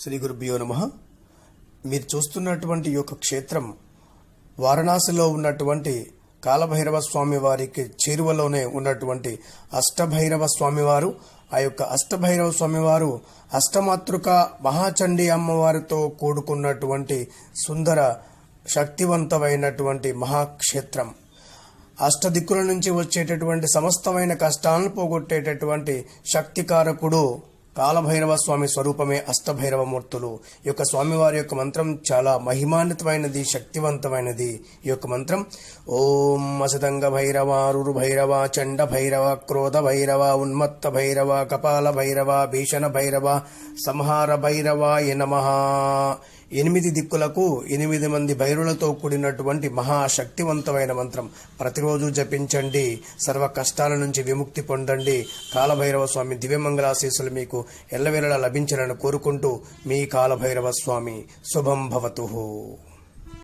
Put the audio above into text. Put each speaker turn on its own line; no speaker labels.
శ్రీ గురుభ్యో నమ. మీరు చూస్తున్నటువంటి ఈ యొక్క క్షేత్రం వారణాసిలో ఉన్నటువంటి కాలభైరవ స్వామి వారికి చేరువలోనే ఉన్నటువంటి అష్టభైరవ స్వామివారు. ఆ యొక్క అష్టభైరవ స్వామివారు అష్టమాతృక మహాచండీ అమ్మవారితో కూడుకున్నటువంటి సుందర శక్తివంతమైనటువంటి మహాక్షేత్రం. అష్టదిక్కుల నుంచి వచ్చేటటువంటి సమస్తమైన కష్టాలను పోగొట్టేటటువంటి శక్తికారకుడు కాలభైరవ స్వామి స్వరూపమే అష్టభైరవ మూర్తులు ఈ యొక్క స్వామివారి యొక్క మంత్రం చాలా మహిమాన్వితమైనది శక్తివంతమైనది. ఈ యొక్క మంత్రం ఓం అసదంగ భైరవ రురు భైరవ చండ భైరవ క్రోధ భైరవ ఉన్మత్త భైరవ కపాల భైరవ భీషణ భైరవ సంహార భైరవ నమః. ఎనిమిది దిక్కులకు ఎనిమిది మంది భైరులతో కూడినటువంటి మహాశక్తివంతమైన మంత్రం. ప్రతిరోజు జపించండి. సర్వ కష్టాల నుంచి విముక్తి పొందండి. కాలభైరవ స్వామి దివ్యమంగళాశీసులు మీకు ఎల్లవేళలా లభించాలని కోరుకుంటూ మీ కాలభైరవ స్వామి శుభం భవతు.